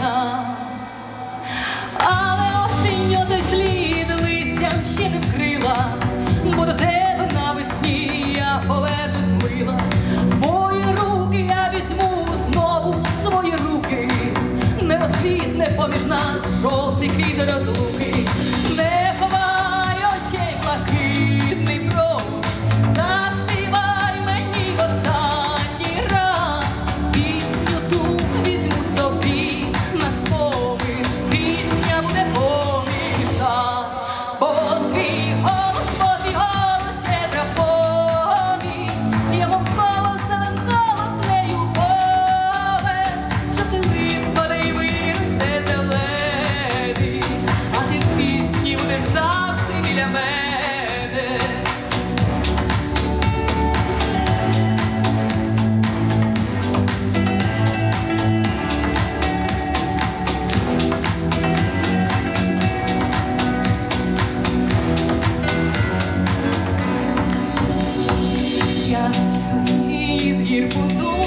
весна, але осінь одних літ листям ще не вкрила, бо до тебе навесні я повернусь мила, Твої руки я візьму знову в свої руки, не розквітне поміж нас жовтий квіт розлуки. Я з гір буду.